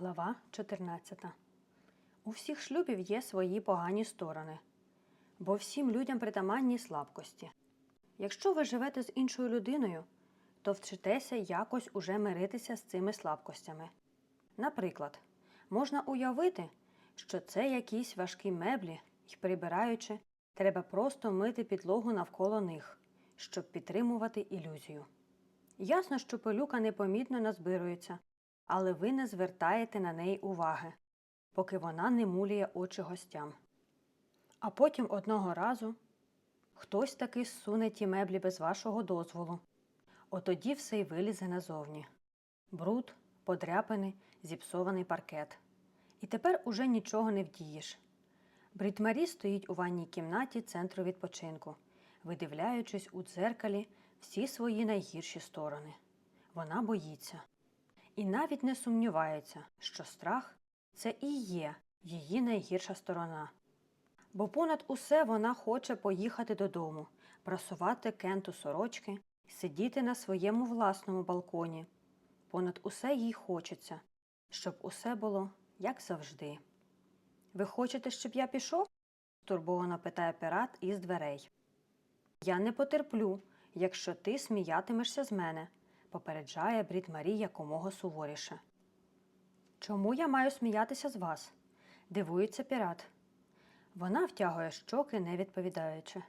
Глава 14. У всіх шлюбів є свої погані сторони, бо всім людям притаманні слабкості. Якщо ви живете з іншою людиною, то вчитеся якось уже миритися з цими слабкостями. Наприклад, можна уявити, що це якісь важкі меблі, і прибираючи, треба просто мити підлогу навколо них, щоб підтримувати ілюзію. Ясно, що пилюка непомітно назбирується, але ви не звертаєте на неї уваги, поки вона не мулює очі гостям. А потім одного разу хтось таки зсуне ті меблі без вашого дозволу. Отоді все й вилізе назовні. Бруд, подряпини, зіпсований паркет. І тепер уже нічого не вдієш. Брітмарі стоїть у ванній кімнаті центру відпочинку, видивляючись у дзеркалі всі свої найгірші сторони. Вона боїться. І навіть не сумнівається, що страх це і є її найгірша сторона. Бо понад усе вона хоче поїхати додому, прасувати кенту сорочки, сидіти на своєму власному балконі. Понад усе їй хочеться, щоб усе було як завжди. Ви хочете, щоб я пішов? стурбовано питає пірат із дверей. Я не потерплю, якщо ти сміятимешся з мене, попереджає Брід Марі якомога суворіше. Чому я маю сміятися з вас? дивується пірат. Вона втягує щоки, не відповідаючи.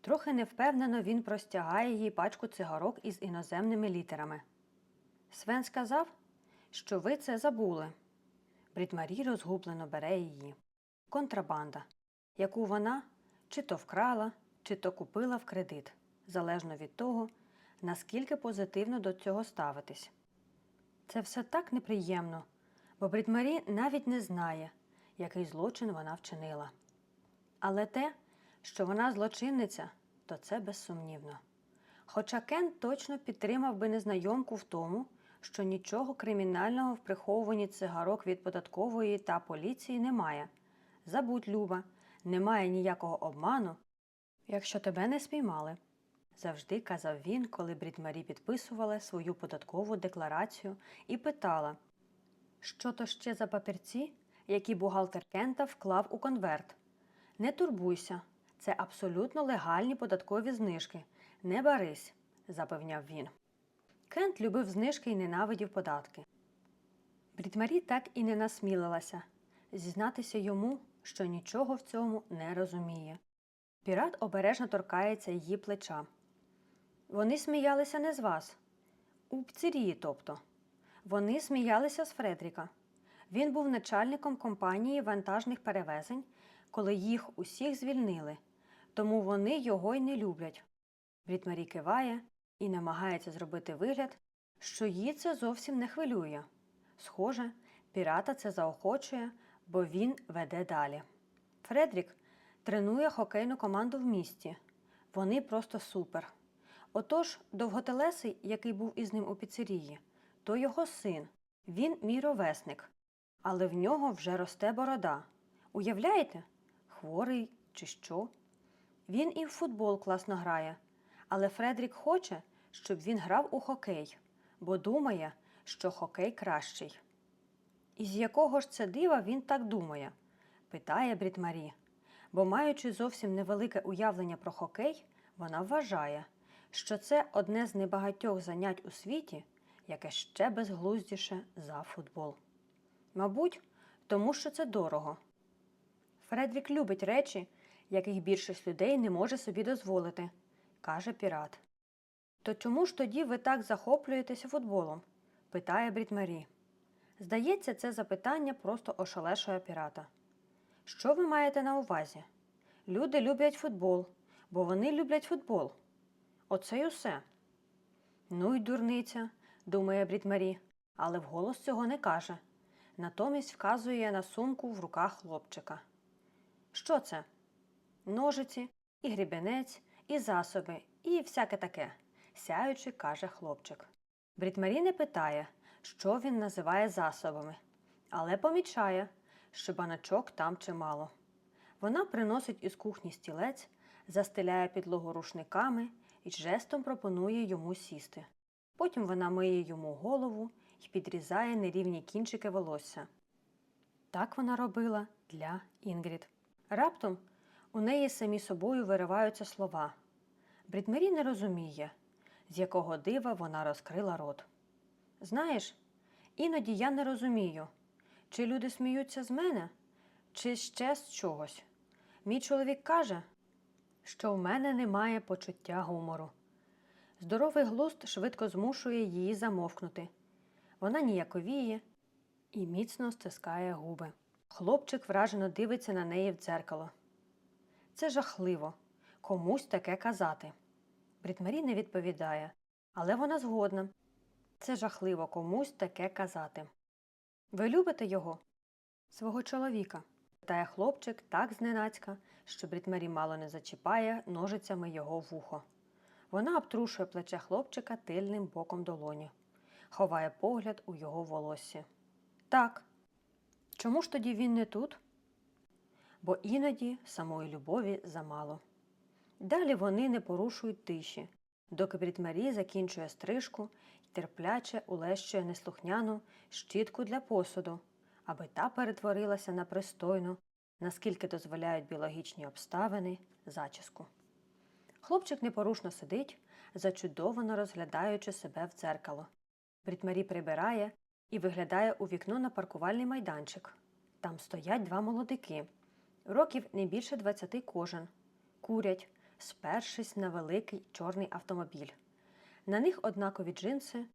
Трохи невпевнено він простягає їй пачку цигарок із іноземними літерами. Свен сказав, що ви це забули. Брітмарі розгублено бере її. Контрабанда, яку вона чи то вкрала, чи то купила в кредит, залежно від того, наскільки позитивно до цього ставитись. Це все так неприємно, бо Брітмарі навіть не знає, який злочин вона вчинила. Але те, що вона злочинниця, то це безсумнівно. Хоча Кен точно підтримав би незнайомку в тому, що нічого кримінального в приховуванні цигарок від податкової та поліції немає. Забудь, Люба, немає ніякого обману, якщо тебе не спіймали. Завжди казав він, коли Брідмарі підписувала свою податкову декларацію і питала, що то ще за папірці, які бухгалтер Кента вклав у конверт. Не турбуйся, це абсолютно легальні податкові знижки. Не барись, запевняв він. Кент любив знижки і ненавидів податки. Брітмарі так і не насмілилася зізнатися йому, що нічого в цьому не розуміє. Пірат обережно торкається її плеча. Вони сміялися не з вас. У пцерії, тобто. Вони сміялися з Фредріка. Він був начальником компанії вантажних перевезень, коли їх усіх звільнили, тому вони його й не люблять. Брітмарі киває і намагається зробити вигляд, що її це зовсім не хвилює. Схоже, пірата це заохочує, бо він веде далі. Фредрік тренує хокейну команду в місті. Вони просто супер. Отож, довготелесий, який був із ним у піцерії, то його син, він мій ровесник, але в нього вже росте борода. Уявляєте? Хворий чи що? Він і в футбол класно грає, але Фредрік хоче, щоб він грав у хокей, бо думає, що хокей кращий. І з якого ж це дива він так думає? питає Брітмарі. Бо, маючи зовсім невелике уявлення про хокей, вона вважає, що це одне з небагатьох занять у світі, яке ще безглуздіше за футбол. Мабуть, тому що це дорого. Фредрік любить речі, яких більшість людей не може собі дозволити, каже пірат. То чому ж тоді ви так захоплюєтеся футболом? питає Брітмарі. Здається, це запитання просто ошелешує пірата. Що ви маєте на увазі? Люди люблять футбол, бо вони люблять футбол. Оце й усе. Ну й дурниця, думає Брітмарі, але вголос цього не каже. Натомість вказує на сумку в руках хлопчика. Що це? Ножиці, і грібенець, і засоби, і всяке таке, сяючи, каже хлопчик. Брітмарі не питає, що він називає засобами, але помічає, що баначок там чимало. Вона приносить із кухні стілець, застеляє підлогу рушниками і жестом пропонує йому сісти. Потім вона миє йому голову і підрізає нерівні кінчики волосся. Так вона робила для Інгрід. Раптом у неї самі собою вириваються слова. Брітмері не розуміє, з якого дива вона розкрила рот. Знаєш, іноді я не розумію, чи люди сміються з мене, чи ще з чогось. Мій чоловік каже, що в мене немає почуття гумору. Здоровий глузд швидко змушує її замовкнути. Вона ніяковіє і міцно стискає губи. Хлопчик вражено дивиться на неї в дзеркало. Це жахливо комусь таке казати. Брітмарі не відповідає, але вона згодна. Це жахливо комусь таке казати. Ви любите його? Свого чоловіка. Питає хлопчик так зненацька, що Брітмарі мало не зачіпає ножицями його вухо. Вона обтрушує плече хлопчика тильним боком долоні, ховає погляд у його волоссі. Так. Чому ж тоді він не тут? Бо іноді самої любові замало. Далі вони не порушують тиші, доки Брітмарі закінчує стрижку і терпляче улещує неслухняну щітку для посуду, аби та перетворилася на пристойну, наскільки дозволяють біологічні обставини, зачіску. Хлопчик непорушно сидить, зачудовано розглядаючи себе в дзеркало. Брітмарі прибирає і виглядає у вікно на паркувальний майданчик. Там стоять два молодики, років не більше двадцяти кожен, курять, спершись на великий чорний автомобіль. На них однакові джинси,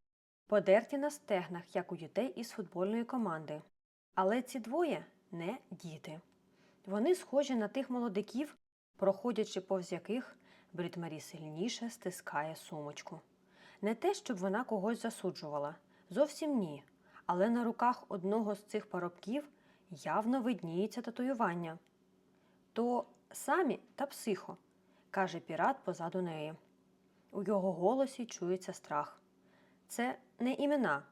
подерті на стегнах, як у дітей із футбольної команди. Але ці двоє не діти. Вони схожі на тих молодиків, проходячи повз яких Брітмарі сильніше стискає сумочку. Не те, щоб вона когось засуджувала, зовсім ні. Але на руках одного з цих парубків явно видніється татуювання. То самі та психо, каже пірат позаду неї. У його голосі чується страх. Це не імена,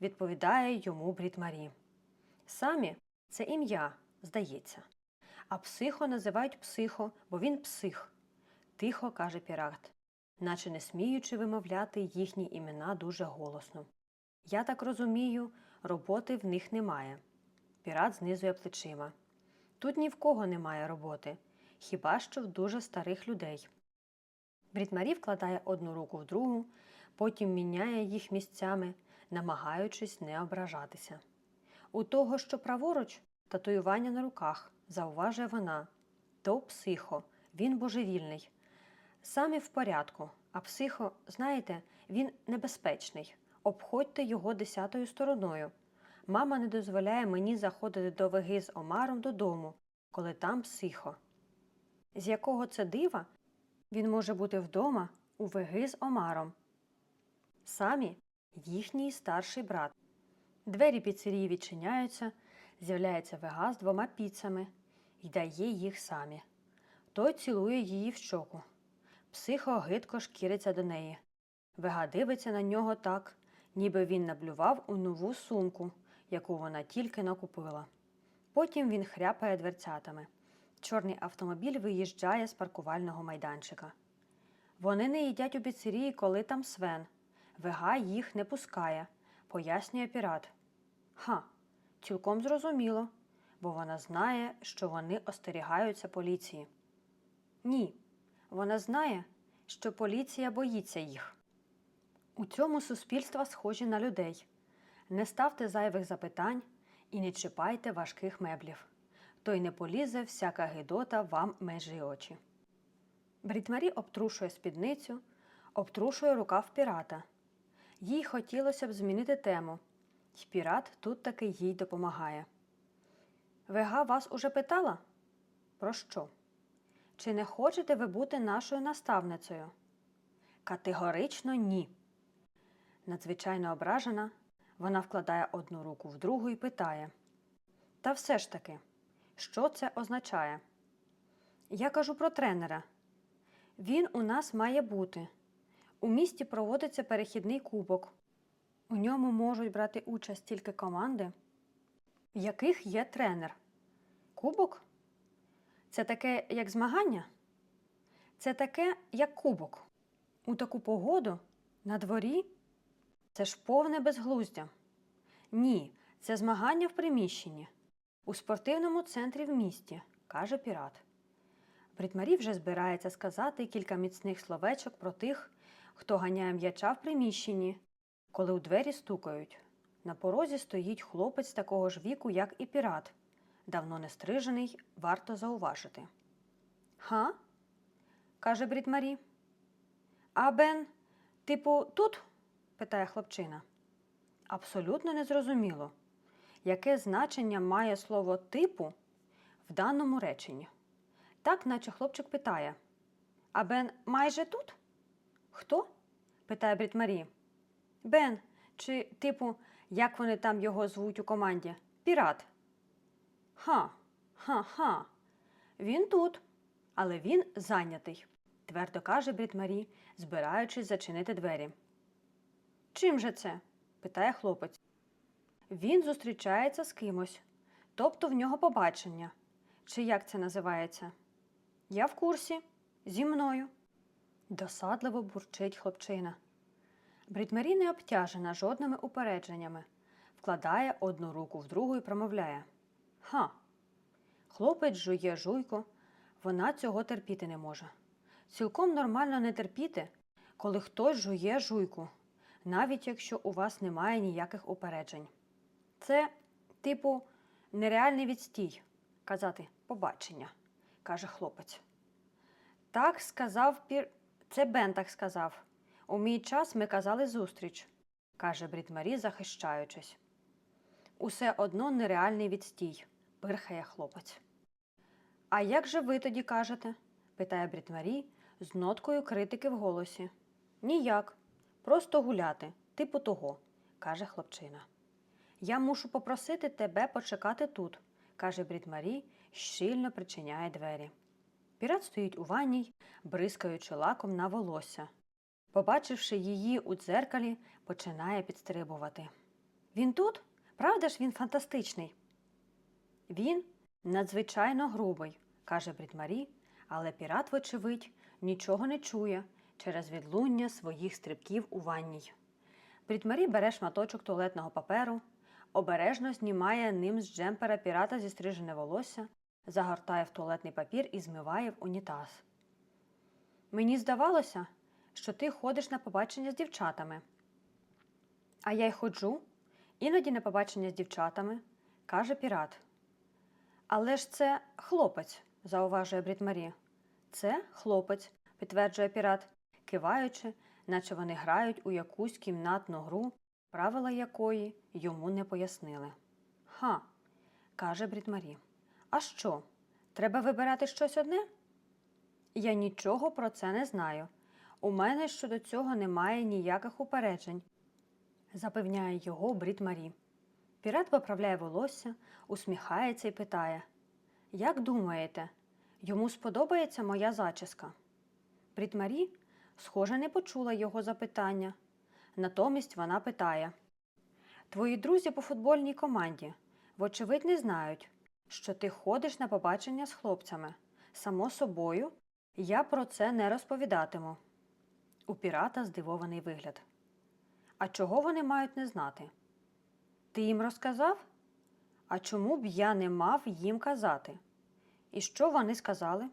відповідає йому Брітмарі. Самі це ім'я, здається. А психо називають психо, бо він псих, тихо каже пірат, наче не сміючи вимовляти їхні імена дуже голосно. Я так розумію, роботи в них немає. Пірат знизує плечима. Тут ні в кого немає роботи, хіба що в дуже старих людей. Брітмарі вкладає одну руку в другу, потім міняє їх місцями, намагаючись не ображатися. У того, що праворуч, татуювання на руках, зауважує вона. То психо, він божевільний. Самі в порядку, а психо, знаєте, він небезпечний. Обходьте його десятою стороною. Мама не дозволяє мені заходити до ваги з Омаром додому, коли там психо. З якого це дива він може бути вдома у ваги з Омаром. Самі їхній старший брат. Двері піцерії відчиняються, з'являється вега з двома піцами і дає їх самі. Той цілує її в щоку. Психо гидко шкіриться до неї. Вега дивиться на нього так, ніби він наблював у нову сумку, яку вона тільки накупила. Потім він хряпає дверцятами. Чорний автомобіль виїжджає з паркувального майданчика. Вони не їдять у піцерії, коли там свен. Вега їх не пускає, пояснює пірат. Ха, цілком зрозуміло, бо вона знає, що вони остерігаються поліції. Ні, вона знає, що поліція боїться їх. У цьому суспільства схожі на людей. Не ставте зайвих запитань і не чіпайте важких меблів. То й не полізе всяка гидота вам межі очі. Брітмарі обтрушує спідницю, обтрушує рукав пірата. Їй хотілося б змінити тему, й пірат тут таки їй допомагає. Вега вас уже питала? Про що? Чи не хочете ви бути нашою наставницею? Категорично ні. Надзвичайно ображена, вона вкладає одну руку в другу і питає: Та все ж таки, що це означає? Я кажу про тренера. Він у нас має бути. У місті проводиться перехідний кубок. У ньому можуть брати участь тільки команди, в яких є тренер. Кубок? Це таке, як змагання? Це таке, як кубок. У таку погоду на дворі це ж повне безглуздя. Ні, це змагання в приміщенні. У спортивному центрі в місті, каже пірат. Бритмарі вже збирається сказати кілька міцних словечок про тих, хто ганяє м'яча в приміщенні, коли у двері стукають. На порозі стоїть хлопець такого ж віку, як і пірат. Давно не стрижений, варто зауважити. Ха? каже Брітмарі. А Бен, типу, тут? питає хлопчина. Абсолютно незрозуміло, яке значення має слово типу в даному реченні. Так, наче хлопчик питає: А Бен майже тут? Хто? питає Брітмарі. Бен, чи, типу, як вони там його звуть у команді? Пірат. Ха, ха-ха. Він тут, але він зайнятий, твердо каже Брітмарі, збираючись зачинити двері. Чим же це? питає хлопець. Він зустрічається з кимось, тобто в нього побачення. Чи як це називається? Я в курсі, зі мною. Досадливо бурчить хлопчина. Брітмарі не обтяжена жодними упередженнями, вкладає одну руку в другу і промовляє Ха. Хлопець жує жуйку, вона цього терпіти не може. Цілком нормально не терпіти, коли хтось жує жуйку, навіть якщо у вас немає ніяких упереджень. Це, типу, нереальний відстій казати побачення, каже хлопець. Так сказав пір. Це Бен так сказав. У мій час ми казали зустріч, каже Брітмарі, захищаючись. Усе одно нереальний відстій, пирхає хлопець. А як же ви тоді кажете? питає Брітмарі з ноткою критики в голосі. Ніяк. Просто гуляти, типу того, каже хлопчина. Я мушу попросити тебе почекати тут, каже Брітмарі, щільно причиняє двері. Пірат стоїть у ванній, бризкаючи лаком на волосся. Побачивши її у дзеркалі, починає підстрибувати. Він тут? Правда ж він фантастичний? Він надзвичайно грубий, каже Брітмарі, але пірат, вочевидь, нічого не чує через відлуння своїх стрибків у ванній. Брітмарі бере шматочок туалетного паперу, обережно знімає ним з джемпера пірата зістрижене волосся, загортає в туалетний папір і змиває в унітаз. Мені здавалося, що ти ходиш на побачення з дівчатами. А я й ходжу, іноді на побачення з дівчатами, каже пірат. Але ж це хлопець, зауважує Брітмарі. Це хлопець, підтверджує пірат, киваючи, наче вони грають у якусь кімнатну гру, правила якої йому не пояснили. Ха, каже Брітмарі. А що? Треба вибирати щось одне? Я нічого про це не знаю. У мене щодо цього немає ніяких упереджень, запевняє його Брід Марі. Пірат поправляє волосся, усміхається і питає Як думаєте, йому сподобається моя зачіска? Брід Марі, схоже, не почула його запитання. Натомість вона питає Твої друзі по футбольній команді, вочевидь, не знають, що ти ходиш на побачення з хлопцями. Само собою, я про це не розповідатиму. У пірата здивований вигляд. А чого вони мають не знати? Ти їм розказав? А чому б я не мав їм казати? І що вони сказали?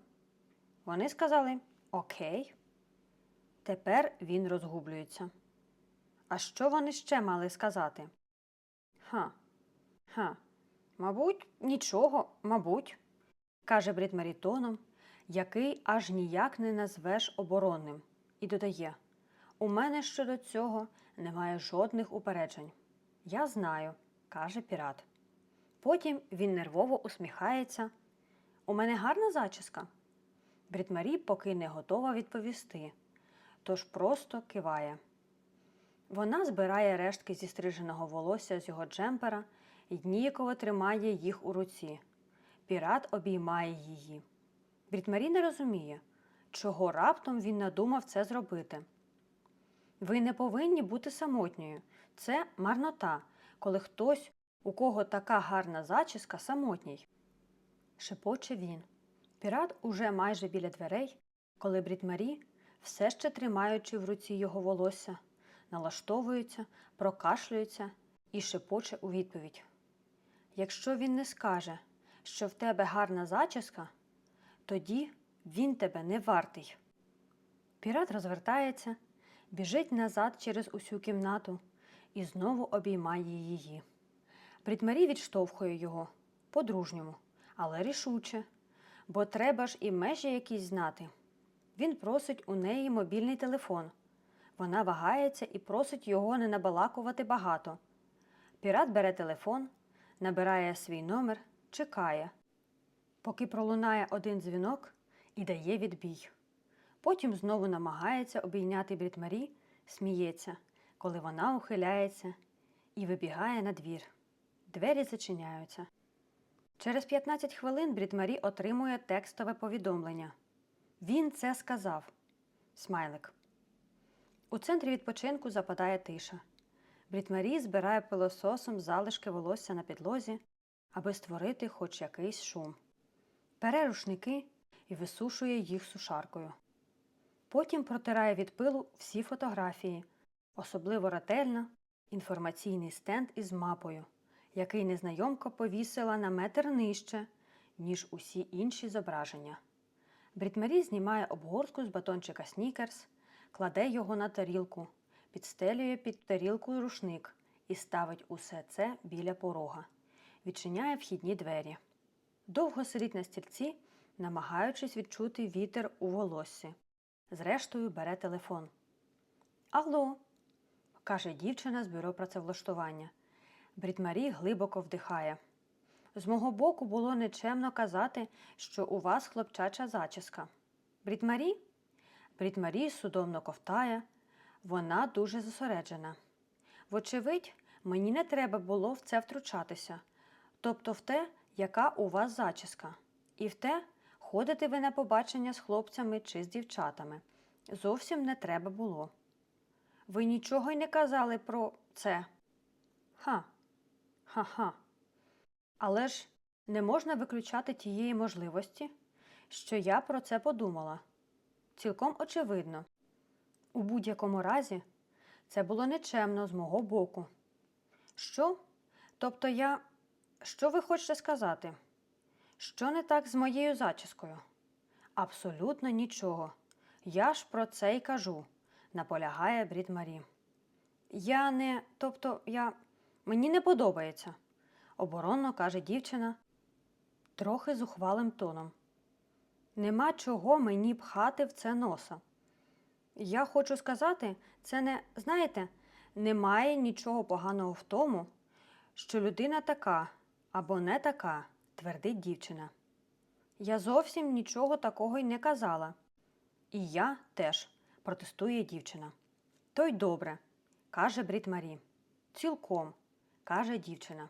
Вони сказали Окей. Тепер він розгублюється. А що вони ще мали сказати? Ха, ха, мабуть, нічого, мабуть, каже Брід Марітоном, який аж ніяк не назвеш оборонним, і додає: У мене щодо цього немає жодних упереджень. Я знаю, каже пірат. Потім він нервово усміхається. У мене гарна зачіска. Брітмарі поки не готова відповісти, тож просто киває. Вона збирає рештки зі стриженого волосся з його джемпера і ніяково тримає їх у руці. Пірат обіймає її. Брітмарі не розуміє, чого раптом він надумав це зробити. Ви не повинні бути самотньою. Це марнота, коли хтось, у кого така гарна зачіска, самотній. Шепоче він. Пірат уже майже біля дверей, коли Брітмарі, все ще тримаючи в руці його волосся, налаштовується, прокашлюється і шепоче у відповідь. Якщо він не скаже, що в тебе гарна зачіска, тоді він тебе не вартий. Пірат розвертається, біжить назад через усю кімнату і знову обіймає її. Брітмарі відштовхує його по-дружньому, але рішуче, бо треба ж і межі якісь знати. Він просить у неї мобільний телефон. Вона вагається і просить його не набалакувати багато. Пірат бере телефон, набирає свій номер, чекає, поки пролунає один дзвінок і дає відбій. Потім знову намагається обійняти Брітмарі, сміється, коли вона ухиляється і вибігає на двір. Двері зачиняються. Через 15 хвилин Брітмарі отримує текстове повідомлення. Він це сказав. Смайлик. У центрі відпочинку западає тиша. Брітмарі збирає пилососом залишки волосся на підлозі, аби створити хоч якийсь шум. Бере рушники і висушує їх сушаркою. Потім протирає від пилу всі фотографії, особливо ретельно інформаційний стенд із мапою, який незнайомка повісила на метр нижче, ніж усі інші зображення. Брітмарі знімає обгортку з батончика снікерс, кладе його на тарілку, підстелює під тарілкою рушник і ставить усе це біля порога, відчиняє вхідні двері. Довго сидить на стільці, намагаючись відчути вітер у волоссі. Зрештою, бере телефон. Алло, каже дівчина з бюро працевлаштування. Брітмарі глибоко вдихає. З мого боку було нечемно казати, що у вас хлопчача зачіска. Брітмарі? Брітмарі судомно ковтає. Вона дуже зосереджена. Вочевидь, мені не треба було в це втручатися, тобто в те, яка у вас зачіска, і в те, ходите ви на побачення з хлопцями чи з дівчатами. Зовсім не треба було. Ви нічого й не казали про це. Ха, ха-ха. Але ж не можна виключати тієї можливості, що я про це подумала. Цілком очевидно. У будь-якому разі, це було нечемно з мого боку. Що? Тобто я. Що ви хочете сказати? Що не так з моєю зачіскою? Абсолютно нічого. Я ж про це й кажу, наполягає Брід Марі. Я не. Тобто, я. Мені не подобається, оборонно каже дівчина, трохи зухвалим тоном. Нема чого мені пхати в це носа. Я хочу сказати, це не, знаєте, немає нічого поганого в тому, що людина така або не така, твердить дівчина. Я зовсім нічого такого й не казала. І я теж, протестує дівчина. То й добре, каже Брід Марі. Цілком, каже дівчина.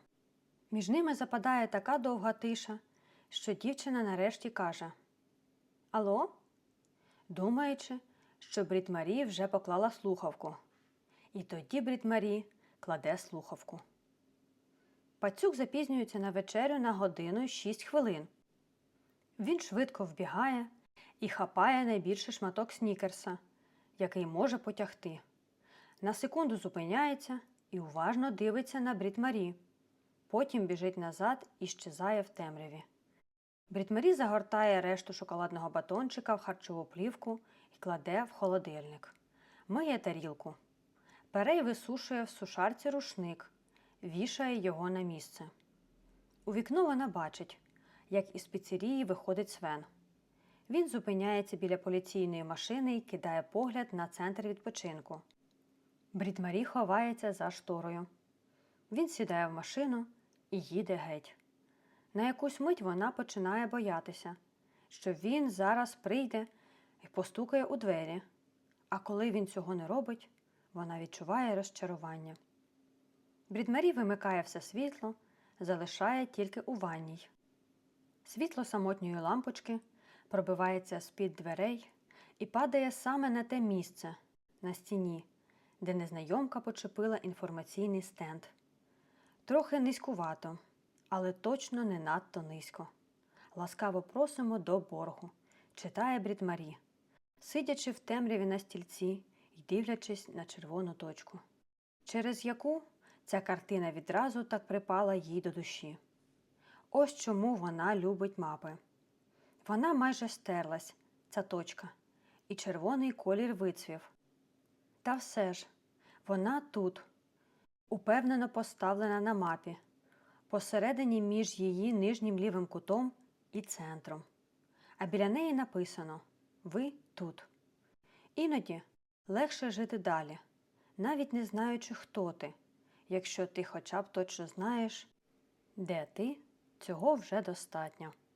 Між ними западає така довга тиша, що дівчина нарешті каже Алло? Думаючи, що Брід Марі вже поклала слухавку. І тоді Брід Марі кладе слухавку. Пацюк запізнюється на вечерю на годину й шість хвилин. Він швидко вбігає і хапає найбільший шматок снікерса, який може потягти. На секунду зупиняється і уважно дивиться на Брід Марі. Потім біжить назад і щезає в темряві. Брід Марі загортає решту шоколадного батончика в харчову плівку і кладе в холодильник. Миє тарілку. Бере й висушує в сушарці рушник, вішає його на місце. У вікно вона бачить, як із піцерії виходить Свен. Він зупиняється біля поліційної машини і кидає погляд на центр відпочинку. Брід Марі ховається за шторою. Він сідає в машину і їде геть. На якусь мить вона починає боятися, що він зараз прийде і постукає у двері, а коли він цього не робить, вона відчуває розчарування. Брідмарі вимикає все світло, залишає тільки у ванній. Світло самотньої лампочки пробивається з-під дверей і падає саме на те місце на стіні, де незнайомка почепила інформаційний стенд. Трохи низькувато, але точно не надто низько. Ласкаво просимо до боргу, читає Брід Марі, сидячи в темряві на стільці і дивлячись на червону точку, через яку Ця картина відразу так припала їй до душі. Ось чому вона любить мапи. Вона майже стерлась, ця точка, і червоний колір вицвів. Та все ж, вона тут, упевнено поставлена на мапі, посередині між її нижнім лівим кутом і центром. А біля неї написано Ви тут. Іноді легше жити далі, навіть не знаючи, хто ти, якщо ти хоча б точно знаєш, де ти, цього вже достатньо.